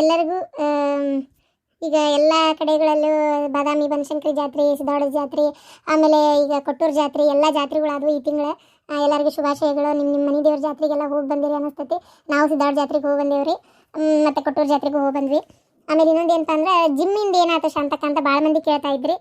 ಎಲ್ಲರಿಗೂ ಈಗ ಎಲ್ಲ ಕಡೆಗಳಲ್ಲೂ ಬಾದಾಮಿ, ಬನಶಂಕರಿ ಜಾತ್ರೆ ಸಿದ್ದಾವಳ ಜಾತ್ರೆ, ಆಮೇಲೆ ಈಗ ಕೊಟ್ಟೂರು ಜಾತ್ರೆ, ಎಲ್ಲ ಜಾತ್ರೆಗಳಾದವು ಈ ತಿಂಗಳ. ಎಲ್ಲರಿಗೂ ಶುಭಾಶಯಗಳು. ನಿಮ್ಮ ನಿಮ್ಮ ಮನೆ ದೇವ್ರ ಜಾತ್ರೆಗೆಲ್ಲ ಹೋಗಿ ಬಂದಿರಿ ಅನ್ನಿಸ್ತೈತಿ ನಾವು ಸಿದ್ದಾವಳ ಜಾತ್ರೆಗೆ ಹೋಗಿ ಬಂದೇವ್ರಿ. ಮತ್ತೆ ಕೊಟ್ಟೂರು ಜಾತ್ರೆಗೆ ಹೋಗಿ ಬಂದ್ವಿ. ಆಮೇಲೆ ಇನ್ನೊಂದು ಏನಪ್ಪ ಅಂದ್ರೆ ಜಿಮ್ಮಿಂದ ಏನಾಯ್ತು ಶಾಂತಕ್ಕ ಅಂತ ಭಾಳ ಮಂದಿ ಕೇಳ್ತಾ ಇದ್ರಿ.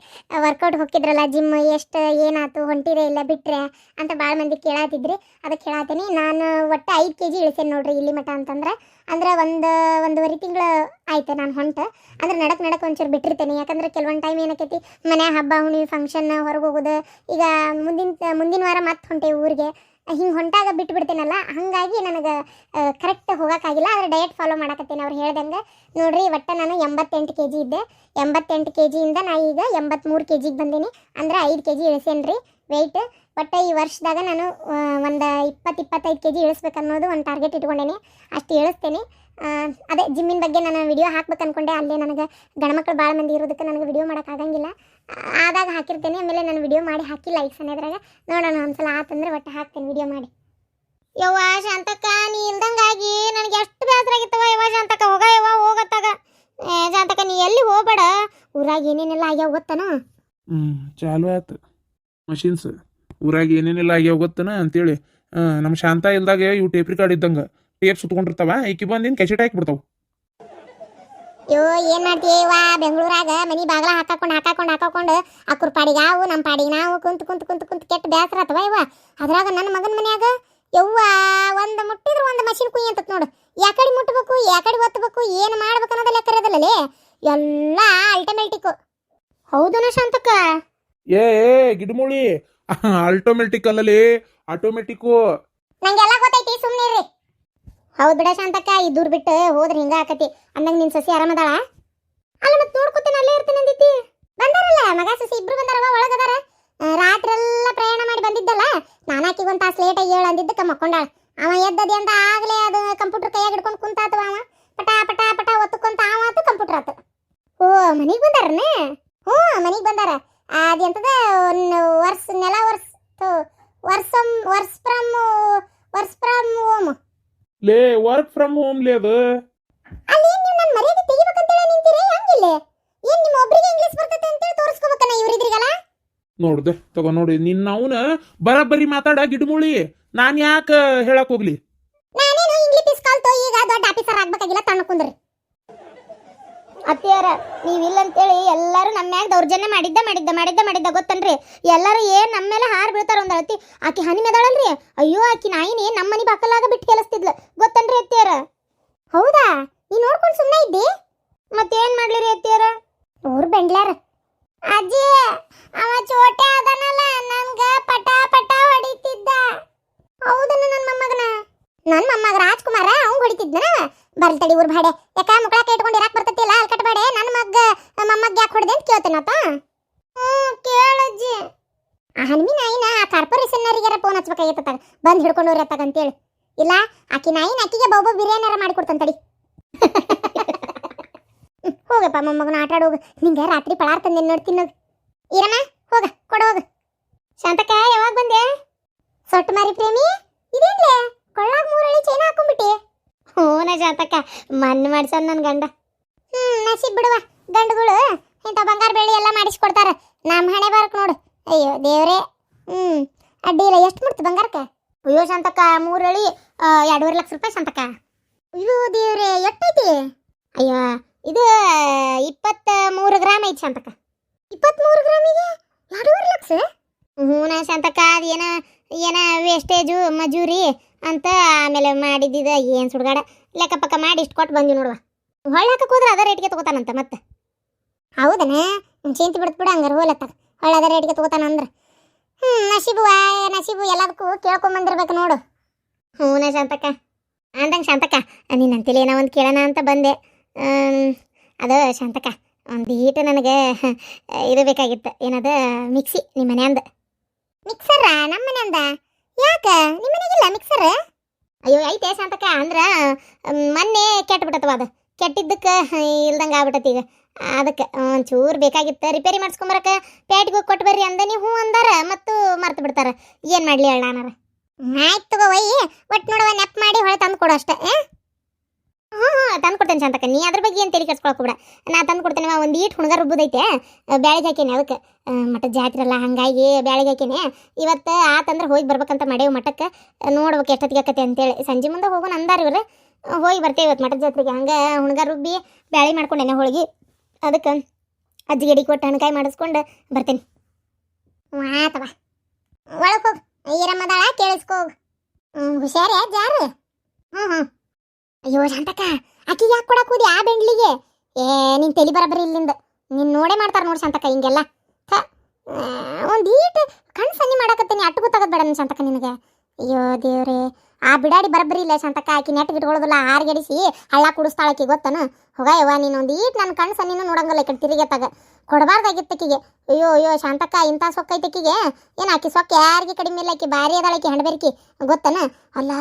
ವರ್ಕೌಟ್ ಹೋಗಿದ್ರಲ್ಲ ಜಿಮ್ ಎಷ್ಟು ಏನಾಯ್ತು ಹೊಂಟಿರೇ ಇಲ್ಲ ಬಿಟ್ಟರೆ ಅಂತ ಭಾಳ ಮಂದಿ ಕೇಳಾತಿದ್ರಿ. ಅದಕ್ಕೆ ಹೇಳಾತೀನಿ, ನಾನು ಒಟ್ಟು ಐದು ಕೆ ಜಿ ಇಳಿಸೇನೆ ನೋಡ್ರಿ ಇಲ್ಲಿ ಮಠ ಅಂತಂದ್ರೆ. ಅಂದ್ರೆ ಒಂದು, ಒಂದೂವರೆ ತಿಂಗಳು ಆಯ್ತು ನಾನು ಹೊಂಟು. ಅಂದ್ರೆ ನಡಕ್ ನಡಕ್ ಒಂಚೂರು ಬಿಟ್ಟಿರ್ತೇನೆ. ಯಾಕಂದ್ರೆ ಕೆಲವೊಂದು ಟೈಮ್ ಏನಾಕೈತಿ ಮನೆ ಹಬ್ಬ, ಹುಣ್ಣಿಮೆ ಫಂಕ್ಷನ್ ಹೊರಗೆ ಹೋಗೋದು. ಈಗ ಮುಂದಿನ ಮುಂದಿನ ವಾರ ಮತ್ತೆ ಹೊಂಟೆ ಊರಿಗೆ. ಹಿಂಗೆ ಹೊಂಟಾಗ ಬಿಟ್ಟು ಬಿಡ್ತೇನಲ್ಲ ಹಾಗಾಗಿ ನನಗೆ ಕರೆಕ್ಟ್ ಹೋಗೋಕ್ಕಾಗಿಲ್ಲ ಆದರೆ ಡಯಟ್ ಫಾಲೋ ಮಾಡಕತ್ತೇನೆ ಅವ್ರು ಹೇಳ್ದಂಗೆ. ನೋಡ್ರಿ ಒಟ್ಟು ನಾನು ಎಂಬತ್ತೆಂಟು ಕೆ ಜಿ ಇದ್ದೆ. ಎಂಬತ್ತೆಂಟು ಕೆ ಜಿಯಿಂದ ನಾ ಈಗ ಎಂಬತ್ತ್ಮೂರು ಕೆ ಜಿಗೆ ಬಂದೀನಿ. ಅಂದ್ರೆ ಐದು ಕೆ ಜಿ ಇಳಿಸೇನಿ ರೀ ವೆಯ್ಟ್ ಬಟ್ ಈ ವರ್ಷದಾಗ ನಾನು ಒಂದು ಇಪ್ಪತ್ತು ಇಪ್ಪತ್ತೈದು ಕೆ ಜಿ ಇಳಿಸ್ಬೇಕನ್ನೋದು ಒಂದು ಟಾರ್ಗೆಟ್ ಇಟ್ಕೊಂಡೇನಿ. ಅಷ್ಟು ಇಳಿಸ್ತೇನೆ. ಅದೇ ಜಿಮ್ಮಿನ ಬಗ್ಗೆ ನಾನು ವಿಡಿಯೋ ಹಾಕ್ಬೇಕು ಅನ್ಕೊಂಡೆ. ಅಲ್ಲೇ ನನಗೆ ಗಣಮಕ್ಳು ಭಾಳ ಮಂದಿ ಇರೋದಕ್ಕೆ ನನಗೆ ವಿಡಿಯೋ ಮಾಡೋಕ್ಕಾಗಂಗಿಲ್ಲ ಆದಾಗ ಹಾಕಿರ್ತೇನೆ, ಆಮೇಲೆ ನಾನು ವಿಡಿಯೋ ಮಾಡಿ ಹಾಕಿಲ್ಲ ಈಗ ಸನೇದ್ರಾಗ ನೋಡೋಣ, ಒಂದ್ಸಲ ಆತಂದ್ರೆ ಒಟ್ಟು ಹಾಕ್ತೇನೆ ವಿಡಿಯೋ ಮಾಡಿ. ಯವ್ವ ಶಾಂತಕ್ಕ, ನೀ ಇಲ್ದಂಗಾಗಿ ನನಗೆ ಎಷ್ಟು ಬೇಸರ ಆಗಿತ್ತವ ಯವ್ವ ಶಾಂತಕ್ಕ, ಹೋಗ ಯವ್ವ, ಹೋಗತ್ತಾಗ. ಶಾಂತಕ್ಕ, ನೀ ಎಲ್ಲಿ ಹೋಗ್ಬೇಡ? ಊರಾಗ ಏನೇನೆಲ್ಲ ಆಗ್ಯಾವ ಗೊತ್ತನ? ಹ್ಞೂ ಚಾಲು ಆಯ್ತು. ಮಷಿನ್ಸ್ ಊರಾಗ ಏನೇನೆಲ್ಲ ಆಗ್ಯಾವ ಗೊತ್ತನ ಅಂತೇಳಿ. ನಮ್ಮ ಶಾಂತ ಇಲ್ದಾಗ ಇವು ಟೇಪ್ರಿ ರಿಕಾರ್ಡ್ ಇದ್ದಂಗೆ. ಟೇಪ್ ಸುತ್ಕೊಂಡಿರ್ತಾವ ಈಕಿ ಬಂದಿನ ಕೆಸೆಟ್ ಹಾಕಿಬಿಡ್ತಾವ. ಯೋ ಏನ್ ಮಾಡ್ತೀವ ಬೆಂಗಳೂರಾಗ ಮನಿ ಬಾಗ್ಲ ಹಾಕಾಕೊಂಡು ಹಾಕಾಕೊಂಡು ಹಾಕಾಕೊಂಡು ಅಕ್ಕರ ಪಾಡಿಗೆ ಅವು ನಮ್ಮ ಪಾಡಿಗೆ ನಾವು ಕುಂತ ಕುಂತ ಕುಂತ ಕುಂತ ಕೆಟ್ಟ ಬ್ಯಾಸರ ಆತವ ಇವ ಅದ್ರಾಗ ನನ್ನ ಮಗನ ಮನ್ಯಾಗ ಯವ್ವ ಒಂದು ಮುಟ್ಟಿದ್ರೆ ಒಂದು ಮಷಿನ್ ಕುಯ್ ಅಂತ ನೋಡು. ಯಾಕಡೆ ಮುಟ್ಟಬೇಕು ಯಾಕಡೆ ಒತ್ತಬೇಕು ಏನು ಮಾಡ್ಬೇಕು ಅನ್ನೋದ ಲೆಕ್ಕ ಎಲ್ಲ ಅಲ್ಟಮೇಟಿಕ್ ಹೌದನ ಶಾಂತಕ್ಕ. ಏ ಏ ಗಿಡಮೂಳಿ. ಆಲ್ಟೋಮೆಟಿಕ್ ಅಲ್ಲಲ್ಲಿ ಆಟೋಮೆಟಿಕ್ಕು ನಂಗೆಲ್ಲ ಗೊತ್ತೈತಿ ಸುಮ್ಮನೆ ಇರ್ರಿ ಹೌದ್ ಬಿಡ ಶಾಂತಕ್ಕ, ಈ ದೂರ ಬಿಟ್ಟು ಹೋದ್ರೆ ಹಿಂಗ ಆಕತಿ. ಅಂದಂಗ ನಿನ್ ಸಸಿ ಆರಾಮದಾಳ ಅಲ್ಲ ಮತ್ತೆ ನೋಡ್ಕೊತೇನೆ, ಅಲ್ಲೇ ಇರ್ತೀನಿ ಅಂದಿತ್ತಿ ಬಂದಾರಲ್ಲ, ಮಗ ಸಸಿ ಇಬ್ರು ಬಂದಾರವ ಒಳಗದಾರ ರಾತ್ರಿ ಎಲ್ಲ ಪ್ರಯಾಣ ಮಾಡಿ ಬಂದಿದ್ದಲ್ಲ ನಾನು ಆಕಿಗೆ ಒಂದು ತಾಸು ಲೇಟಾಗಿ ಹೇಳು ಅಂದಿದ್ದಕ್ಕೆ ಮಕ್ಕೊಂಡಾಳ. ಅವ ಎದ್ದದಿ ಅಂತ ಆಗ್ಲೇ ಅದು ಕಂಪ್ಯೂಟರ್ ಕೈಯಾಗ ಹಿಡ್ಕೊಂಡು ಕುಂತಾತವ ಅವ. ಪಟ ಪಟ ಪಟ ಒತ್ತುಕೊಂತ ಅವ ಆತು ಕಂಪ್ಯೂಟರ್ ಆತು. ಓ ಮನೆಗೆ ಬಂದಾರನ? ಹ್ಞೂ, ಮನಿಗೆ ಬಂದಾರ. ಅದೆಂತದ ವರ್ಷ, ನೆಲ ವರ್ಷ ವರ್ಷಂ ವರ್ಷ ಫ್ರಮ್ ವರ್ಷ ಫ್ರಮ್ ಹೋಮ್ ಲೇ ವರ್ಕ್ ಫ್ರಮ್ ಹೋಮ್ ಲೇ ಅದು. ಅಲ್ಲಿ ನೀವು ನನ್ನ ಮರ್ಯಾದೆ ತೆಗಿಬೇಕಂತೇಳಿ ನಿಂತೀರಿ? ಹಂಗಿಲ್ಲ. ಏನ್ ನಿಮ್ಮ ಒಬ್ರಿಗೆ ಇಂಗ್ಲಿಷ್ ಬರ್ತೈತೆ ಅಂತೇಳಿ ತೋರಿಸ್ಕೋಬೇಕನ್ನ ಇವರಿದ್ರಿಗಲ್ಲ ನೋಡ್ದೆ ತಗೋ ನೋಡಿ ನಿನ್ನ ಅವನ ಬರಬ್ಬರಿ ಮಾತಾಡ ಗಿಡಮೂಳಿ. ನಾನು ಯಾಕೆ ಹೇಳಕ್ ಹೋಗ್ಲಿ? ನಾನೇನು ಇಂಗ್ಲಿಷ್ ಕಲ್ತೋ ಈಗ ದೊಡ್ಡ ಆಫೀಸರ್ ಆಗ್ಬೇಕಾಗಿಲ್ಲ ತಣ್ಣ ಕುಂದ್ರಿ. ಅತ್ತಿಯಾರ, ನೀವಿಲ್ಲಂತೇಳಿ ಎಲ್ಲರೂ ನಮ್ಮ ಮ್ಯಾಗ ದೌರ್ಜನ್ಯ ಮಾಡಿದ್ದ ಮಾಡಿದ್ದ ಮಾಡಿದ್ದ ಮಾಡಿದ್ದ, ಗೊತ್ತನ್ರಿ? ಎಲ್ಲರೂ ಏನು ನಮ್ಮ ಮೇಲೆ ಹಾರ್ ಬೀಳ್ತಾರ ಒಂದು ಅಳತಿ. ಆಕೆ ಹನಿ ಮೆದಾಳಲ್ರಿ? ಅಯ್ಯೋ, ಆಕಿ ನಾಯಿನಿ ನಮ್ಮ ಮನೆ ಬಾಕಲಾಗ ಬಿಟ್ಟು ಕೆಲಸ್ತಿದ್ಲ. ಗೊತ್ತನ್ರಿ ಅತ್ತೆಯರ? ಹೌದಾ? ನೀ ನೋಡ್ಕೊಂಡು ಸುಮ್ಮನೆ ಇದ್ದಿ? ಮತ್ತೇನ್ ಮಾಡ್ಲಿರಿ ಅತ್ತೆಯರ? ಅವ್ರು ಬೆಂಡ್ಲಾರ ಅಜ್ಜಿ, ಅವ ಚೋಟೆ ಅದನಲ್ಲ ನನ್ಗೆ ಪಟ ಪಟ ಹೊಡಿತಿದ್ದ. ಹೌದನ ನನ್ನ ಮೊಮ್ಮಗನ? ನನ್ನ ಮೊಮ್ಮಗ ರಾಜ್ಕುಮಾರ ಅವ್ನು ಹೊಡಿತಿದ್ನ ಬರ್ಲ್ ತಡಿ ಊರ್ ಭಾಡೆ. ಯಾಕ ಮುಕ್ಕಳ ಇಟ್ಕೊಂಡು ಇರಾಕ್ ಬರ್ತತಿಲ್ಲ ಅಲ್ಲಿ ಕಟ್ಬೇಡೆ. ನನ್ನ ಮಗ್ಗ ಮೊಮ್ಮಗ್ ಯಾಕೆ ಹೊಡೆದೆ ಅಂತ ಕೇಳ್ತೇನಪ್ಪ? ಹ್ಞೂ ಕೇಳಜ್ಜಿ. ಆ ಹನುಮಿ ನಾಯಿನ ಆ ಕಾರ್ಪೊರೇಷನ್ನರಿಗಾರ ಫೋನ್ ಹಚ್ಬೇಕಾಗಿತ್ತ ಬಂದು ಹಿಡ್ಕೊಂಡು ಹೋಗ್ರಿ ಅಂತೇಳಿ. ಇಲ್ಲ ಆಕಿ ನಾಯಿನ ಆಕಿಗೆ ಬಹು ಬಿರಿಯಾನಿಯಾರ ಮಾಡಿಕೊಡ್ತಾನೆ ತಡಿ. ಹ್ಮ್, ಹೋಗಪ್ಪ ಮೊಮ್ಮಗನ ಆಟ ಆಡೋಗ ನಿಂಗೆ ರಾತ್ರಿ ಪಳಾರ್ ತಂದೆ ನೋಡ್ತೀನಿ ಇರಮ್ಮ ಹೋಗ ಕೊಡೋಗ. ಶಾಂತಕ ಯಾವಾಗ ಬಂದೆ? ಸೊಟ್ಟು ಮಾರಿ ಪ್ರೇಮಿ ಇದೇನ್ಲೆ? ಕೊಳ್ಳಾಗ ಮೂರಳಿ ಚೈನ ಹಾಕೊಂಡ್ಬಿಟ್ಟಿ ಹೂನ ಜಾತಕ, ಮಣ್ಣು ಮಾಡ್ಸನ್ ನನ್ನ ಗಂಡ. ಹ್ಮ್, ನಸೀಬ್ ಬಿಡುವ, ಗಂಡುಗಳು, ಇಂಥ ಬಂಗಾರ ಬೆಳ್ಳಿ ಎಲ್ಲ ಮಾಡಿಸ್ಕೊಡ್ತಾರ. ನಮ್ಮ ಹಣೆ ಬಾರಕ್ ನೋಡು. ಅಯ್ಯೋ, ದೇವ್ರೇ. ಹ್ಮ್, ಅಡ್ಡಿ ಎಷ್ಟು ಮುಡ್ತು ಬಂಗಾರಕ್ಕೆ? ಅಯ್ಯೋ, ಶಾಂತಕ್ಕ ಮೂರಳಿ ಎರಡೂವರೆ ಲಕ್ಷ ರೂಪಾಯಿ ಶಾಂತಕ್ಕ. ಅಯ್ಯೋ, ದೇವ್ರೇ, ಎಷ್ಟೈತಿ? ಅಯ್ಯೋ, ಇದು ಇಪ್ಪತ್ತ ಮೂರು ಗ್ರಾಮ್ ಐತಿ ಶಾಂತಕ್ಕ. ಇಪ್ಪತ್ಮೂರು ಗ್ರಾಮಿಗೆ? ಎರಡೂವರೆ ಲಕ್ಷ? ಹ್ಞೂ ನಾ ಶಾಂತಕ್ಕ, ಅದೇನ ಏನ ವೇಸ್ಟೇಜು ಮಜೂರಿ ಅಂತ ಆಮೇಲೆ ಮಾಡಿದ್ದಿದ ಏನು ಸುಡ್ಗಾಡ? ಲೆಕ್ಕ ಪಕ್ಕ ಮಾಡಿ ಇಷ್ಟು ಕೊಟ್ಟು ಬಂದ್ವಿ ನೋಡುವ. ಹೊಳ್ಳಿ ಹಾಕಕ್ಕೆ ಹೋದ್ರೆ ಅದೇ ರೇಟ್ಗೆ ತಗೋತಾನಂತ ಮತ್ತೆ. ಹೌದನೇ? ಚಿಂತೆ ಬಿಡ್ತು ಬಿಡು ಹಂಗಾರೆ ಹೋಲತ್ತ ಹೊಳ್ಳ ಅದೇ ರೇಟ್ಗೆ ತಗೋತಾನ ಅಂದ್ರೆ. ಹ್ಞೂ ನಸೀಬು ಆ, ನಸೀಬು ಎಲ್ಲದಕ್ಕೂ ಕೇಳ್ಕೊಂಬಂದಿರ್ಬೇಕು ನೋಡು. ಹ್ಞೂನ ಶಾಂತಕ್ಕ. ಅಂದಂಗೆ ಶಾಂತಕ್ಕ. ನಿನ್ನ ಅಂತಿಲಿ ಏನೋ ಒಂದು ಕೇಳೋಣ ಅಂತ ಬಂದೆ. ಅದು ಶಾಂತಕ್ಕ ಒಂದು ಈಟು ನನಗೆ ಇದು ಬೇಕಾಗಿತ್ತು. ಏನದ? ಮಿಕ್ಸಿ ನಿಮ್ಮ ಮನೆಯಂದ ಮಿಕ್ಸರ ಯಾಕ? ನಿಮ್ಮ ಮನೆಗಿಲ್ಲ ಮಿಕ್ಸರ್? ಅಯ್ಯೋ, ಐತೆ ಶಾಂತಕ ಅಂದ್ರೆ ಮೊನ್ನೆ ಕೆಟ್ಟ ಬಿಟ್ಟತವ ಅದು. ಕೆಟ್ಟಿದ್ದಕ್ಕೆ ಇಲ್ದಂಗೆ ಆಗ್ಬಿಟ್ಟತಿ ಈಗ. ಅದಕ್ಕೆ, ಒಂಚೂರು ಬೇಕಾಗಿತ್ತು ರಿಪೇರಿ ಮಾಡಿಸ್ಕೊಂಬರಕ್ಕೆ ಪೇಟ್ಗೆ ಹೋಗಿ ಕೊಟ್ಟು ಬರ್ರಿ ಅಂದ ನೀವು ಹ್ಞೂ ಅಂದಾರ, ಮತ್ತು ಮರ್ತು ಬಿಡ್ತಾರೆ. ಏನು ಮಾಡಲಿ ಹೇಳ ಆಯ್ತು ತಗೋ ಒಯ್ಯಿ ಒಟ್ಟು ನೋಡುವ ನೆಪ್ ಮಾಡಿ ಹೊಳೆ ತಂದು ಕೊಡು ಅಷ್ಟೇ ಶಾಂತಕ್ಕ ನೀ ಅದ್ರ ಬಗ್ಗೆ ಏನು ತಲೆ ಕೆಡ್ಸ್ಕೊಳಕ್ ಬಿಡ ನಾ ತಂದು ಕೊಡ್ತೇನೆ ಒಂದು ಈಟ್ ಹುಣಗ ರುಬ್ಬುದೈತೆ ಬ್ಯಾಳಿಗೆ ಹಾಕೇನೆ ಅದಕ್ಕೆ. ಮಠದ ಜಾತ್ರೆ ಅಲ್ಲ ಹಂಗಾಗಿ ಬ್ಯಾಳಿಗೆ ಹಾಕೇನೆ. ಇವತ್ತು ಆತಂದ್ರೆ ಹೋಗಿ ಬರ್ಬೇಕಂತ ಮಾಡೇವು ಮಠಕ್ಕೆ. ನೋಡ್ಬೇಕು ಎಷ್ಟೊತ್ತಿಗೆ ಆಕತೆ ಅಂತೇಳಿ. ಸಂಜೆ ಮುಂದೆ ಹೋಗೋಣ ಅಂದಾರ ಇವ್ರು. ಹೋಗಿ ಬರ್ತೇವೆ ಇವತ್ತು ಮಠದ ಜಾತ್ರೆಗೆ. ಹಂಗೆ ಹುಣಗ ರುಬ್ಬಿ ಬ್ಯಾಳಿ ಮಾಡ್ಕೊಂಡೇನೆ ಹೋಳಿಗೆ. ಅದಕ್ಕೆ ಅಜ್ಜಿಗೆ ಅಡಿ ಕೊಟ್ಟು ಹಣ್ಕಾಯಿ ಮಾಡಿಸ್ಕೊಂಡು ಬರ್ತೇನೆ. ಆತವ. ಒಳಗೆ ಹೋಗು. ಈರಮ್ಮದಾಳ ಕೇಳಿಸ್ಕೋ ಹ್ಞೂ ಹುಷಾರಿ ಜಾರು? ಹ್ಞೂ ಹ್ಞೂ ಅಯ್ಯೋ, ಶಾಂತಕ್ಕ. ಆಕಿಗೆ ಯಾಕೆ ಕೊಡಕ್ಕೆ ಹೋದಿ ಆ ಬೆಂಡ್ಲಿಗೆ? ಏ, ನಿನ್ ತಲೆ ಬರಬರಿ ಇಲ್ಲಿಂದ. ನಿನ್ ನೋಡೇ ಮಾಡ್ತಾರ ನೋಡಿ ಸಂತಕ ಹಿಂಗೆಲ್ಲ. ಥ ಒಂದು ಈಟ್ ಕಣ್ ಸನ್ನಿ ಮಾಡಕತ್ತೀನಿ, ಅಟ್ಟು ಗೊತ್ತಾಗದ್ ಬೇಡ ನಿನ್ ಸಂತಕ ನಿನಗೆ. ಅಯ್ಯೋ ದೇವ್ರೇ, ಆ ಬಿಡಾಡಿ ಬರಬರಿ ಇಲ್ಲ ಸಂತಕ ಆಕಿ ನೆಟ್ ಇಟ್ಕೊಳ್ಳೋದಿಲ್ಲ ಹಾರ್ಗೆಡಿಸಿ ಹಳ್ಳ ಕುಡಿಸ್ತಾಳ ಆಕಿ ಗೊತ್ತನ? ಹೋಗ ಯವ್ವ, ನೀನು ಒಂದು ಈಟ್ ನನ್ನ ಕಣ್ಣು ಸನ್ನಿನೂ ನೋಡಂಗಿಲ್ಲ ಈ ಕಡೆ ಆಕಿಗೆ. ಅಯ್ಯೋ ಅಯ್ಯೋ ಶಾಂತಕ್ಕ, ಇಂಥ ಸೊಕ್ಕ ಐತೆ ಆಕಿಗೆ. ಏನು ಆಕಿ ಸೊಕ್ಕ ಯಾರಿಗೆ ಕಡಿಮೆ ಇಲ್ಲ, ಆಕಿ ಭಾರಿ ಅದಾಳ ಆಕಿ ಹಣಬೇರಿಕಿ. ಗೊತ್ತನ? ಅಲ್ಲ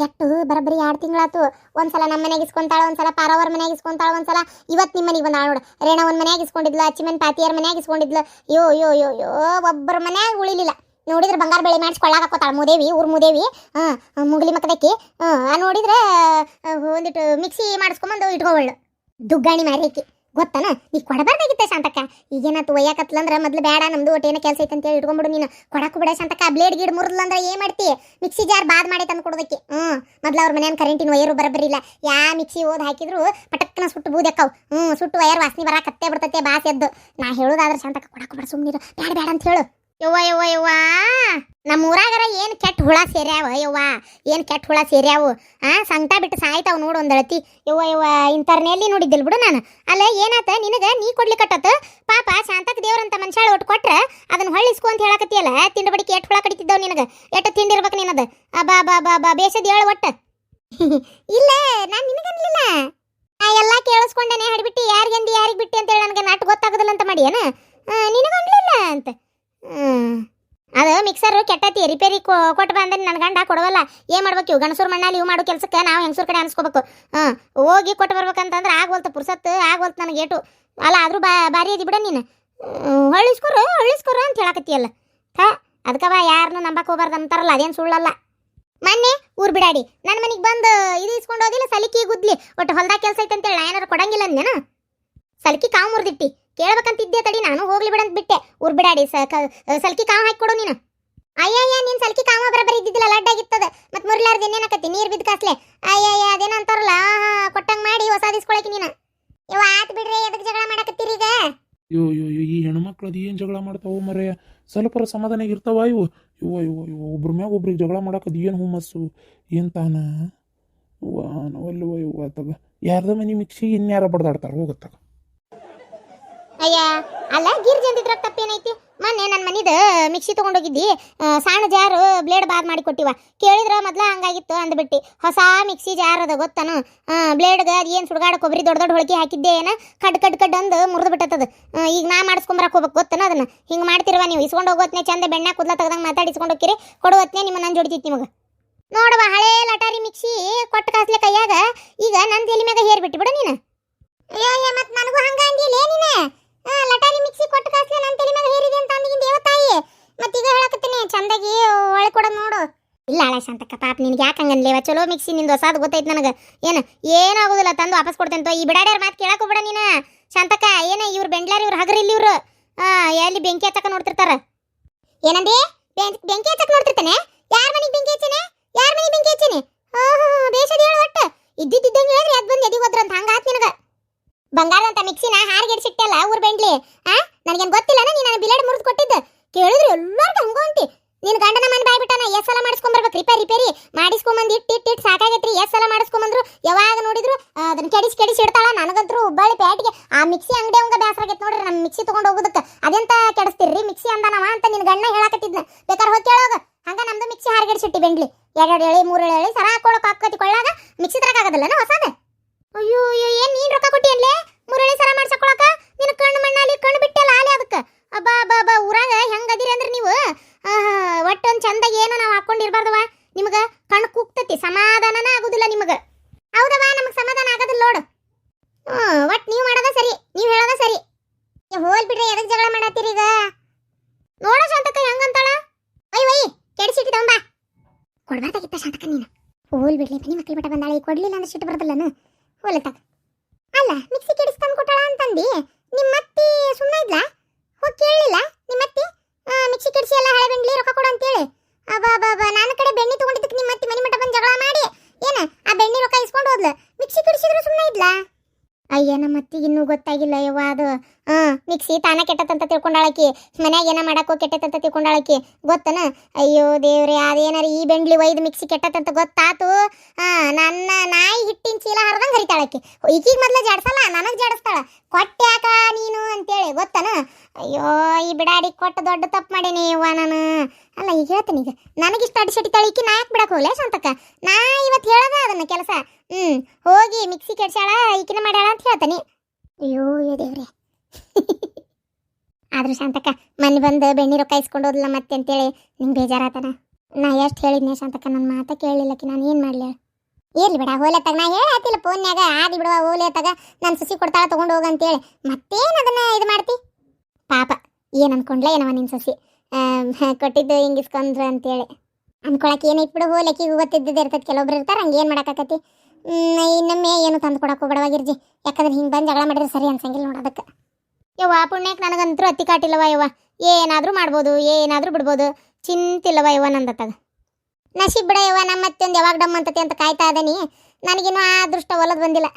ಕೆಟ್ಟು ಬರಬರಿ ಎರಡು ತಿಂಗಳಾತು. ಒಂದ್ಸಲ ನಮ್ಮ ಮನೆಗೆ ಇಸ್ಕೊಂತಾಳ, ಒಂದ್ಸಲ ಪಾರವ್ರ ಮನೆಗೆ ಇಸ್ಕೊಂತಾಳ, ಒಂದ್ಸಲ ಇವತ್ತು ನಿಮ್ಮ ಮನೆಗೆ ಬಂದಾಳ ನೋಡು. ರೇಣ ಒಂದು ಮನೆಗೆ ಇಸ್ಕೊಂಡಿದ್ಲ, ಅಚ್ಚಿಮನ್ ಪಾತಿಯರ್ ಮನ್ಯಾಗ ಇಸ್ಕೊಂಡಿದ್ಲು. ಯೋ ಯೋ ಯೋ ಯೋ ಒಬ್ಬರ ಮನೆಯಾಗ ಉಳಿಲಿಲ್ಲ. ನೋಡಿದ್ರೆ ಬಂಗಾರ ಬೆಳೆ ಮಾಡಿಸ್ಕೊಳ್ಳಾಕ ಹಾಕೋತಾಳ ಮುದೇವಿ, ಊರ್ ಮುದೇವಿ. ಹಾಂ ಮುಗಲಿ ಮಕ್ಕದಕ್ಕಿ. ಹಾಂ ನೋಡಿದ್ರೆ ಒಂದಿಟ್ಟು ಮಿಕ್ಸಿ ಮಾಡಿಸ್ಕೊಂಬಂದು ಇಟ್ಕೊಳ್ಳು ದುಗ್ಗಾಣಿ ಮಾರಿಕಿ ಗೊತ್ತನ? ನೀ ಕೊಡಬಾರ್ದಾಗಿತ್ತೆ ಶಾಂತಕ್ಕ. ಈಗೇನಾತು ಒಯ್ಯಾಕತ್ಲಂದ್ರ ಮೊದ್ಲು ಬೇಡ, ನಮ್ದು ಒಟ್ಟು ಏನೋ ಕೆಲಸ ಐತೆ ಅಂತೇಳಿ ಇಟ್ಕೊಂಡ್ಬಿಡು ನೀನು. ಕೊಡಕ್ಕೂ ಬಿಡ ಶಾಂತಕ್ಕ ಬ್ಲೇಡ್ ಗಿಡ್ ಮುರಿದ್ಲಂದ್ರ ಏನು ಮಾಡ್ತಿ? ಮಿಕ್ಸಿ ಜಾರ್ ಬಾದ್ ಮಾಡಿ ತಂದು ಕೊಡೋದಕ್ಕೆ. ಹ್ಞೂ ಮೊದ್ಲು ಅವ್ರ ಮನೆಯನ್ ಕರೆಂಟಿನ ವಯರು ಬರಬರಿಲ್ಲ ಯಾ ಮಿಕ್ಸಿ ಓದ್ ಹಾಕಿದ್ರು ಪಟಕ್ಕನ ಸುಟ್ಟು ಬೂದಕ್ಕವ್ ಹ್ಞೂ ಸುಟ್ಟು ವೈರ್ ವಾಸನೆ ಬರಾಕತ್ತೆ ಬಿಡ್ತೈತೆ ಬಾಸ್ ಎದ್ದು. ನಾ ಹೇಳೋದಾದ್ರೆ ಶಾಂತಕ್ಕ, ಕೊಡಕ್ಕೆ ಬಿಡ ಸುಮ್ಮನಿರು ಬೇಡ ಬ್ಯಾಡ ಅಂತ ಹೇಳು. ಯವ್ವ ಯವ್ವ ಯವ್ವ. ನಮ್ಮ ಊರಾಗರ ಏನು ಕೆಟ್ಟ ಹುಳ ಸೇರ್ಯಾವ, ಯವ್ವ? ಏನು ಕೆಟ್ಟ ಹುಳ ಸೇರ್ಯಾವು? ಆ, ಸಂಕಟ ಬಿಟ್ಟು ಸಾಯ್ತಾವ ನೋಡು ಒಂದಳತಿ. ಯವ್ವ ಯವ್ವ ಇಂಥರ್ನೆಲ್ಲಿ ನೋಡಿದ್ದಿಲ್ ಬಿಡು ನಾನು. ಅಲ್ಲ, ಏನಾತ? ನಿನಗೆ ನೀ ಕೊಡ್ಲಿಕ್ಕಟ್ಟತ್ ಪಾಪ ಶಾಂತಕ್ ದೇವ್ರಂತ ಮನುಷ್ಯಾಳ ಒಟ್ಟು ಕೊಟ್ರೆ ಅದನ್ನ ಹೊಳ್ಳಿಸ್ಕೊ ಅಂತ ಹೇಳಕತ್ತಿಯಲ್ಲ? ತಿಂಡಿ ಬಡಿಕೆ ಎಟ್ ಹುಳ ಕಡಿತಿದ್ದವ್ ತಿಂಡಿ ಎಟ್ಟ ತಿಂಡಿರ್ಬೇಕು ನಿನದ? ಬಾ ಬಾ ಬಾ ಬಾ ಬೇಸದ್ ಹೇಳ ಒಟ್ಟು. ಇಲ್ಲ, ನಾನು ನಿನಗನ್ಲಿಲ್ಲ. ನಾ ಎಲ್ಲ ಕೇಳಿಸ್ಕೊಂಡೇನೆ ಹಡಿಬಿಟ್ಟು ಯಾರಿಗಂದಿ ಯಾರಿಗೆ ಬಿಟ್ಟು ಅಂತ ಹೇಳಿ ನನಗೆ ನಾಟ್ ಗೊತ್ತಾಗೋದಿಲ್ಲ ಅಂತ ಮಾಡಿ ಏನ ನಿನಗನ್ಲಿಲ್ಲ ಅಂತ. ಅದು ಮಿಕ್ಸರ್ ಕೆಟ್ಟತಿ ರಿಪೇರಿ ಕೊಟ್ಟು ಬಂದ್ರೆ ನನ್ನ ಗಂಡ ಕೊಡವಲ್ಲ. ಏನು ಮಾಡ್ಬೇಕು ಇವು ಗಣಸೂರ್ ಮಣ್ಣಲ್ಲಿ ಇವು ಮಾಡೋ ಕೆಲಸಕ್ಕೆ ನಾವು ಹೆಂಗಸೂರ್ ಕಡೆ ಅನ್ಸ್ಕೋಬೇಕು. ಹಾಂ ಹೋಗಿ ಕೊಟ್ಟು ಬರ್ಬೇಕಂತಂದ್ರೆ ಆಗವಲ್ತು ಪುರ್ಸತ್, ಆಗ್ವಲ್ತು ನನಗೆ ಏಟು. ಅಲ್ಲ, ಆದರೂ ಬಾ ಭಾರಿ ಅದಿ ಬಿಡ ನೀನು. ಹೊಳ್ಳಿಸ್ಕೊರು ಹೊಳ್ಳಿಸ್ಕೊರು ಅಂತ ಹೇಳಕತ್ತಿಯಲ್ಲ. ಹಾ ಅದಕ್ಕವ ಯಾರನ್ನೂ ನಂಬಕ್ ಹೋಗ್ಬಾರ್ದು ಅಂತಾರಲ್ಲ, ಅದೇನು ಸುಳ್ಳಲ್ಲ. ಮೊನ್ನೆ ಊರು ಬಿಡಾಡಿ ನನ್ನ ಮನೆಗೆ ಬಂದು ಇದು ಇಸ್ಕೊಂಡು ಹೋದಿಲ್ಲ, ಸಲಿಕಿ ಗುದ್ಲಿ. ಒಟ್ಟು ಹೊಲ್ದಾಗ ಕೆಲಸ ಐತೆ ಅಂತೇಳಿ ಏನಾರು ಕೊಡಂಗಿಲ್ಲ ಅಂದೇನ ಸಲಿಕಿ ಕಾವು ಮುರಿದಿಟ್ಟಿ. ಕೇಳ್ಬೇಕಂತಿದ್ದೆ ತಡಿ ನಾನು ಹೋಗ್ಲಿ ಬಿಡಂತ ಬಿಟ್ಟೆ ಊರ್ ಬಿಡಾಡಿ ಸಲ್ಕಿ ಕಾವು ಹಾಕಿ ಕೊಡು ನೀನು. ಅಯ್ಯಯ್ಯ ನೀನ್ ಸಲ್ಕಿ ಕಾಮ ಬರಬರಿ ಇದ್ದಿದ್ದಿಲ್ಲ ಲಡ್ಡಾಗಿತ್ತದ. ಮತ್ ಮುರಿಲಾರ್ದ ಇನ್ನೇನಕತ್ತಿ ನೀರ್ ಬಿದ್ದ ಕಾಸ್ಲೆ. ಅಯ್ಯಯ್ಯ ಅದೇನಂತಾರಲ್ಲ ಆಹಾ, ಕೊಟ್ಟಂಗ್ ಮಾಡಿ ದಿಸ್ಕೊಳಕ್ಕೆ ನೀನು. ಇವ ಆತ್ ಬಿಡ್ರಿ ಎದಕ್ಕೆ ಜಗಳ ಮಾಡಕತ್ತೀರಿ ಈಗ? ಯೋ ಯೋ ಯೋ ಈ ಹೆಣ್ಮಕ್ಳು ಅದು ಏನು ಜಗಳ ಮಾಡ್ತಾವ ಮರೆಯ. ಸ್ವಲ್ಪರ ಸಮಾಧಾನ ಇರ್ತಾವ ಇವು. ಇವ ಇವ ಇವ ಒಬ್ರ ಮ್ಯಾಗ ಒಬ್ರಿಗೆ ಜಗಳ ಮಾಡಕ್ಕದು ಏನು ಹುಮ್ಮಸ್ಸು? ಏನು ತಾನ? ವಾ ನಾವಲ್ಲವ ಇವ ತಗ. ಯಾರ್ದ ಮನೆ ಮಿಕ್ಸಿ ಇನ್ಯಾರ ಬಡ್ದಾಡ್ತಾರೆ ಹೋಗತ್ತಾಗ ಅಯ್ಯ, ಅಲ್ಲ, ಗಿರ್ಜಿ ಅಂತಿದ್ರ ತಪ್ಪೇನೈತಿ ಮೊನ್ನೆ ನನ್ನ ಮನಿದ ಮಿಕ್ಸಿ ತಗೊಂಡೋಗಿದ್ದಿ ಸಣ್ಣ ಜಾರು ಬ್ಲೇಡ್ ಬಾದ್ ಮಾಡಿ ಕೊಟ್ಟಿವ. ಕೇಳಿದ್ರ ಮೊದ್ಲ ಹಂಗಾಗಿತ್ತು ಅಂದ್ಬಿಟ್ಟು. ಹೊಸ ಮಿಕ್ಸಿ ಜಾರ್ ಅದ ಗೊತ್ತನು. ಬ್ಲೇಡ್ಗ ಅದು ಏನು ಸುಡ್ಗಾಡ ಕೊಬ್ಬರಿ ದೊಡ್ಡ ದೊಡ್ಡ ಹೊಳಕಿ ಹಾಕಿದ್ದೆ ಏನ? ಕಡ್ ಕಡ್ ಕಡ್ ಅಂದು ಮುರಿದು ಬಿಟ್ಟದ ಈಗ ನಾ ಮಾಡಿಸ್ಕೊಂಬರಕ್ ಹೋಗ್ಬೇಕು ಗೊತ್ತನ ಅದನ್ನ? ಹಿಂಗೆ ಮಾಡ್ತಿರುವ ನೀವು. ಇಸ್ಕೊಂಡು ಹೋಗೋತ್ನೆ ಚಂದ ಬೆಣ್ಣೆ ಕೂದಲ ತೆಗ್ದಂಗೆ ಮಾತಾಡಿಸ್ಕೊಂಡು ಹೋಗಿರಿ ಕೊಡುವತ್ನೆ ನಿಮ್ಮ ನನ್ನ ಜೋಡಿತಿತ್ತು ನಿಮಗೆ. ನೋಡುವ ಹಳೆ ಲಟಾರಿ ಮಿಕ್ಸಿ ಕೊಟ್ಟು ಕಾಸ್ಲೆ ಕೈಯಾಗ ಈಗ ನನ್ನ ತಲೆ ಮ್ಯಾಗ ಹೇರ್ ಬಿಟ್ಟು ಬಿಡು ನೀನು. ಅಯ್ಯೋ ಮತ್ತೆ ನನಗೂ ಹಂಗ ಅಂದಿಲ್ಲ ನೀನು? ಲಟಾರಿ ಮಿಕ್ಸಿ ಕೊಟ್ಟು ಕಾಸ್ಲೆ ನನ್ನ ತಲೆ ಮ್ಯಾಗ ಹೇರಿದೆ ಅಂತ ಅಂದಿಗಿಂದ ದೇವತಾಯಿ ಈಗ ಹೇಳಕತ್ತೀನಿ, ಚಂದಾಗಿ ಒಳಗೆ ಕೊಡೋದು ನೋಡು. ಇಲ್ಲ ಹಳೆ ಶಾಂತಕ್ಕ ಪಾಪ ನಿನ್ಗೆ ಯಾಕೆ ಹಂಗನ್ಲೇವ ಚಲೋ ಮಿಕ್ಸಿ ನಿಂದು ಹೊಸಾದ್ ಗೊತ್ತೈತೆ ನನಗೆ. ಏನು ಏನಾಗೋದಿಲ್ಲ ತಂದು ವಾಪಸ್ ಕೊಡ್ತೇನೆ ತೋ. ಈ ಬಿಡಾಡ್ಯಾರ ಮಾತು ಕೇಳಕ್ಕೆ ಬಿಡ ನೀನು. ಶಾಂತಕ್ಕ, ಏನ ಇವ್ರು ಬೆಂಡ್ಲಾರ ಇವ್ರು ಹಗರಿ ಇಲ್ಲಿ ಇವ್ರು? ಎಲ್ಲಿ ಬೆಂಕಿ ಹಚ್ಚಕ ನೋಡ್ತಿರ್ತಾರ? ಏನಂದಿ? ಬೆಂಕಿ ಹಚ್ಚಕ್ ನೋಡ್ತಿರ್ತಾನೆ? ಯಾರ ಮನೆಗೆ ಬೆಂಕಿ ಹಚ್ಚನೆ? ಯಾರ ಮನೆಗೆ ಬೆಂಕಿ ಹಚ್ಚನೆ? ಓಹೋ ದೇಶದ ಹೇಳು ಒಟ್ಟು ಇದ್ದಿದ್ದಂಗೆ ಹೇಳಿದ್ರೆ ಅದು ಬಂದು ಎದಿಗೆ ಹೋದ್ರಂತ ಹಂಗಾತ್ ನಿನಗ. ಬಂಗಾರ ಅಂತ ಮಿಕ್ಸಿನ ಹಾರ್ಗೆಡ್ಸಿಟ್ಟಲ್ಲ ಊರ್ ಬೆಂಡ್ಲಿ, ಆ? ನನಗೇನು ಗೊತ್ತಿಲ್ಲ ನೀನು ನನ್ನ ಬಿಲೆಡ್ ಮುರಿದು ಕೊಟ್ಟಿದ್ದು. ಕೇಳಿದ್ರು ಎಲ್ಲರೂ ಹಂಗೋ ಅಂತಿ ನಿನ್ ಗಂಡನ ಮನೆ ಬಾಯ್ಬಿಟ್ಟಾನ, ಎಸ್ ಸಲ ಮಾಡಿಸ್ಕೊಂಬರ್ಬೇಕು ರಿಪೇರಿ ರಿಪೇರಿ ಮಾಡಿಸ್ಕೊಂಬಂದು ಇಟ್ಟು ಇಟ್ಟು ಇಟ್ಟು ಸಾಕಾಗೈತ್ರಿ. ಎಸ್ ಸಲ ಮಾಡಿಸ್ಕೊಂಬಂದ್ರು, ಯಾವಾಗ ನೋಡಿದ್ರು ಅದನ್ನ ಕೆಡಿಸಿ ಕೆಡಿಸಿ ಇಡ್ತಾಳ. ನನಗಂತೂ ಹುಬ್ಬಳ್ಳಿ ಪ್ಯಾಟಿಗೆ ಆ ಮಿಕ್ಸಿ ಅಂಗಡಿ ಅವಂಗ ಬೇಸರ ಆಗೈತೆ ನೋಡ್ರಿ ನಮ್ಮ ಮಿಕ್ಸಿ ತೊಗೊಂಡು ಹೋಗೋದಕ್ಕೆ. ಅದೆಂತ ಕೆಡಿಸ್ತೀರಿ ಮಿಕ್ಸಿ ಅಂದಾನವ ಅಂತ ನಿನ್ ಗಂಡ ಹೇಳಕತ್ತಿದ್ನ. ಬೇಕಾದ್ರೆ ಹೋಗಿ ಕೇಳೋಗ. ಹಂಗ ನಮ್ದು ಮಿಕ್ಸಿ ಹಾರ್ಗೆಡ್ಸಿಟ್ಟಿ ಬೆಂಡ್ಲಿ. ಎರಡು ಎರಡು ಸರ ಹಾಕೊಳ್ಳೋಕೆ ಹಾಕತಿ ಕೊಳ್ಳಾಗ ಮಿಕ್ಸಿ ತರಕಾಗದಲ್ಲ ಹೊಸದ ಅಯ್ಯೋ ಅಯ್ಯೋ ಏನ್ ನೀನ್ ರೊಕ್ಕ ಕೊಟ್ಟಿ ಅನ್ಲೇ ಮುರಳಿ ಸರ ಮಾಡ್ಸಕೊಳಕ ನಿನ್ ಕಣ್ಣು ಮಣ್ಣಲ್ಲಿ ಕಣ್ಣು ಬಿಟ್ಟಲ್ಲ ಆಲೆ ಅದಕ್ಕೆ ಅಬ್ಬಾ ಊರಾಗ ಹೆಂಗ್ ಅದಿರಿ ಅಂದ್ರೆ ನೀವು? ಆಹಾ, ಚಂದಾಗ ಏನೋ ನಾವು ಹಾಕೊಂಡಿರ್ಬಾರ್ದವ ನಿಮಗೆ ಕಣ್ಣು ಕುಕ್ತತಿ ಸಮಾಧಾನನ ಆಗುದಿಲ್ಲ ನಿಮಗೆ. ಹೌದವ ನಮಗೆ ಸಮಾಧಾನ ಆಗೋದಿಲ್ಲ ನೋಡು. ಓ ಒಟ್ ನೀವು ಮಾಡೋದ ಸರಿ ನೀವು ಹೇಳೋದ ಸರಿ. ಹೋಲ್ ಬಿಡ್ರಿ ಎದಕ್ಕೆ ಜಗಳ ಮಾಡತ್ತೀರಿ ಈಗ? ನೋಡ ಶಾಂತಕ್ಕ ಹೆಂಗಂತಾಳ? ಒಯ್ ಒಯ್ ಕೆಡಿಸಿಟ್ಟಿದವ ಬಾ. ಕೊಡ್ಬಾರ್ದಾಗಿತ್ತ ಶಾಂತಕ್ಕ ನೀನು. ಹೋಲ್ ಬಿಡ್ಲಿ ಬನ್ನಿ ಮಕ್ಕಳು ಬಿಟ್ಟ ಬಂದಾಳೆ ಕೊಡ್ಲಿಲ್ಲ ಅಂದ್ರೆ ಸಿಟ್ಟು ಬರ್ದಲ್ಲನು ಹೋಲೆ ತಗ ಅಲ್ಲ ಮಿಕ್ಸಿ ಕೆಡಿಸ್ಕೊಂಡು ಕೊಟ್ಟಾಳ ಅಂತಂದು ನಿಮ್ಮ ಅತ್ತಿ ಸುಮ್ಮನೆ ಇದ್ಲಾ? ಹೋಗಿ ಕೇಳಲಿಲ್ಲ ನಿಮ್ಮ ಅತ್ತಿ? ಆ, ಮಿಕ್ಸಿ ಕೆಡಿಸಿ ಎಲ್ಲ ಹಳೆ ಬೆಂಡ್ಲಿ ರೊಕ್ಕ ಕೊಡು ಅಂತೇಳಿ. ಅಬ್ಬಾ ಅಬ್ಬಾ ನಾನು ಕಡೆ ಬೆಣ್ಣೆ ತಗೊಂಡಿದ್ದಕ್ಕೆ ನಿಮ್ಮ ಅತ್ತೆ ಮನೆ ಮಟ್ಟ ಬಂದು ಜಗಳ ಮಾಡಿ. ಏನ ಆ ಬೆಣ್ಣೆ ರೊಕ್ಕ ಇಸ್ಕೊಂಡು ಹೋದ್ಲು? ಮಿಕ್ಸಿ ಕೆಡಿಸಿದ್ರು ಸುಮ್ಮನೆ ಇದ್ಲಾ? ಅಯ್ಯ ನಮ್ಮ ಅತ್ತಿಗೆ ಇನ್ನೂ ಗೊತ್ತಾಗಿಲ್ಲ ಯವ್ವ ಅದು. ಹಾ ಮಿಕ್ಸಿ ತಾನ ಕೆಟ್ಟತಂತ ತಿಳ್ಕೊಂಡಾಳಕಿ. ಮನ್ಯಾಗ ಏನ ಮಾಡಕ್ಕೋ ಕೆಟ್ಟತಂತ ತಿಳ್ಕೊಂಡಾಳಕಿ. ಗೊತ್ತನ? ಅಯ್ಯೋ ದೇವ್ರಿ, ಅದೇನಾರ ಈ ಬೆಂಡ್ಲಿ ಒಯ್ದು ಮಿಕ್ಸಿ ಕೆಟ್ಟತಂತ ಗೊತ್ತಾತು? ಹಾ, ನನ್ನ ನಾಯಿ ಹಿಟ್ಟಿನ ಚೀಲ ಹರಿದಂಗೆ ಹರಿತಾಳಕಿ. ಈಗೀಗ ಮೊದ್ಲು ಜಾಡ್ಸಲ್ಲ, ನನಗೆ ಜಾಡಿಸ್ತಾಳ. ಕೊಟ್ಟ್ಯಾಕ ನೀನು ಅಂತೇಳಿ, ಗೊತ್ತನ? ಅಯ್ಯೋ, ಈ ಬಿಡಾಡಿ ಕೊಟ್ಟು ದೊಡ್ಡ ತಪ್ಪು ಮಾಡೀನಿ ಅವ್ವ ನಾನು. ಅಲ್ಲ, ಈಗ ಹೇಳ್ತೀನಿ ಈಗ. ನನಗಿಷ್ಟ ಅಡಿಸಟಿ ತಳಿಕಿ ನಾ ಯಾಕೆ ಬಿಡಕ್ಕೆ ಹೋಗ್ಲೇ ಶಾಂತಕ್ಕ? ನಾ ಇವತ್ತು ಹೇಳದ ಅದನ್ನ ಕೆಲಸ. ಹ್ಞೂ ಹೋಗಿ ಮಿಕ್ಸಿ ಕೆಡ್ಸಾಳ ಈಕಿನ ಮಾಡ್ಯಾಳ ಅಂತ ಹೇಳ್ತಾನೆ. ಅಯ್ಯೋ ದೇವ್ರೆ. ಆದ್ರೂ ಶಾಂತಕ್ಕ, ಮನೆ ಬಂದು ಬೆಣ್ಣಿ ರೊಕ್ಕ ಇಸ್ಕೊಂಡು ಹೋದ್ಲ ಮತ್ತೆ ಅಂತೇಳಿ ನಿಂಗೆ ಬೇಜಾರಾತನ? ನಾ ಎಷ್ಟು ಹೇಳಿದ್ನೇ ಶಾಂತಕ್ಕ ನನ್ನ ಮಾತ ಕೇಳಲಿಲ್ಲಕಿ ನಾನು ಏನು ಮಾಡಲಿ? ಇರ್ಲಿ ಬಿಡ, ಹೋಲೆ ತಗ ನಾ ಹೇಳತ್ತಿಲ್ಲ ಫೋನ್ಯಾಗ ಆದಿ ಬಿಡುವ ತಗ ನಾನು ಸಸಿ ಕೊಡ್ತಾಳ ತೊಗೊಂಡು ಹೋಗ ಅಂತೇಳಿ. ಮತ್ತೇನು ಅದನ್ನ ಇದು ಮಾಡ್ತಿ? ಪಾಪ, ಏನು ಅನ್ಕೊಂಡ್ಲ ಏನವ ನಿನ್ನ ಸಸಿ? ಕೊಟ್ಟಿದ್ದು ಹಿಂಗೆ ಇಸ್ಕೊಂಡ್ರು ಅಂತೇಳಿ. ಅನ್ಕೊಳಕ್ಕೆ ಏನೈತ್ ಬಿಡು ಹೋಲಕ್ಕಿಗೂ ಗೊತ್ತಿದ್ದದ್ದು ಇರ್ತದೆ ಕೆಲವೊಬ್ರು ಇರ್ತಾರೆ, ಹಂಗೆ ಏನು ಮಾಡೋಕ್ಕಾಕತಿ? ಇನ್ನೊಮ್ಮೆ ಏನು ತಂದು ಕೊಡಕ್ಕೆ ಹೋಗ್ಬೇಡವಾಗಿರ್ಜಿ ಯಾಕಂದ್ರೆ ಹಿಂಗೆ ಬಂದು ಜಗಳ ಮಾಡಿದ್ರೆ ಸರಿ ಅನ್ಸಂಗಿಲ್ಲ ನೋಡೋದಕ್ಕೆ ಯವ್ವ ಪುಣ್ಯಕ್ಕೆ ನನಗಂತರೂ ಅತ್ತಿ ಕಾಟಿಲ್ಲವ ಯವ್ವ. ಏನಾದರೂ ಮಾಡ್ಬೋದು ಏನಾದರೂ ಬಿಡ್ಬೋದು. ಚಿಂತಿಲ್ಲವ ಯವ್ವ ನಂದತ್ತಾಗ ನಶೀಬ್ ಬಿಡ ಯವ್ವ ನಮ್ಮ ಮತ್ತೊಂದು ಯಾವಾಗ ಡಮ್ ಅಂತತಿ ಅಂತ ಕಾಯ್ತಾ ಇದೀನಿ ನನಗಿನ್ನೂ ಆ ಅದೃಷ್ಟ ಒಲದು ಬಂದಿಲ್ಲ.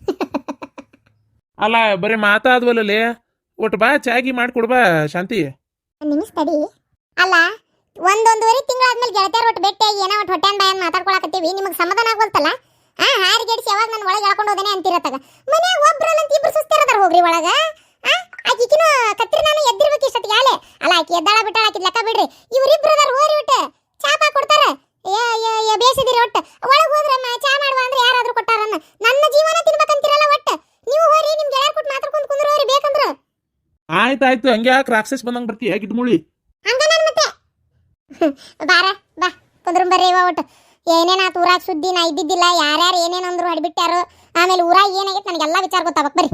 ಅಲ್ಲ ಬರೀ ಮಾತಾದ್ವಲ್ಲೇ ಒಟ್ಟು ಬಾ ಚಾಗಿ ಮಾಡ್ಕೊಡ್ಬಾ ಶಾಂತಿ. ನಿಮಿಷ ತಡಿ. ಅಲ್ಲ ಒಂದೊಂದುವರೆ ತಿಂಗಳಾದ್ಮೇಲೆ ಗೆಳತಿಯರ್ ಒಟ್ಟು ಭೇಟಿಯಾಗಿ ಏನೋ ಒಟ್ಟು ಹೊಟ್ಟೆ ಬಾಯನ್ ಮಾತಾಡ್ಕೊಳಕತ್ತೀವಿ. ನಿಮಗೆ ಸಮಾಧಾನ ಆಗೋಲ್ತಲ್ಲ ಹಾ ಹಾರಿ ಗೆಡಿಸಿ ಯಾವಾಗ ನಾನು ಒಳಗೆ ಎಳ್ಕೊಂಡು ಹೋದೇನೆ ಅಂತಿರತ್ತಾಗ. ಮನ್ಯಾಗ ಒಬ್ರಲ್ಲಂತ ಇಬ್ರು ಸುಸ್ತಿರದಾರ ಹೋಗ್ರಿ ಒಳಗ. ಆಕಿಕಿನ ಕತ್ರಿ ನಾನು ಎದ್ದಿರ್ಬೇಕು ಇಷ್ಟೊತ್ತಿಗೆ ಆಲೆ ಅಲ್ಲ ಆಕಿ ಎದ್ದಾಳ ಬಿಟ್ಟಾಳ ಆಕಿ ಲೆಕ್ಕ ಬಿಡ್ರಿ. ಇವರಿಬ್ರು ಅದಾರ ಹೋರಿ ಒಟ್ಟು ಚಾಪಾ ಕೊಡ್ತಾರ. ಏ ಬೇಸಿದಿರಿ ಒಟ್ಟು. ಒಳಗೆ ಹೋದ್ರೆ ಚಾ ಮಾಡುವ ಅಂದ್ರೆ ಯಾರಾದ್ರೂ ಕೊಟ್ಟಾರನ್ನ. ನನ್ನ ಜೀವನ ತಿನ್ಬೇಕಂತಿರಲ್ಲ ಒಟ್ಟು. ನೀವು ಹೋರಿ ನಿಮ್ ಗೆಳೆಯರ್ ಕೊಟ್ಟು ಮಾತಾಡ್ಕೊಂಡು ಕುಂದ್ರೋರಿ ಬೇಕಂದ್ರ. ಆಯ್ತಾಯ್ತು ಹಂಗೆ ಯಾಕೆ ರಾಕ್ಷಸ್ ಬಂದಂಗೆ ಬರ್ತೀಯ ಗಿಡ್ಮುಳಿ ಹಂಗ ನನ್ ಮತ್ತೆ. ಬಾರ ಬಾ. ಕುಂದ್ರು ಬರ್ರಿ ಇವ ಒಟ್ಟು. ಏನೇನಾತು ಊರಾಗ ಸುದ್ದಿ ನಾ ಇದ್ದಿದ್ದಿಲ್ಲ ಯಾರ್ಯಾರು ಏನೇನಂದ್ರು ಅಡ್ಬಿಟ್ಟಾರು ಆಮೇಲೆ ಊರಾಗ ಏನಾಗೈತೆ ನನಗೆಲ್ಲ ವಿಚಾರ ಗೊತ್ತಾಗಬೇಕು. ಬರ್ರಿ.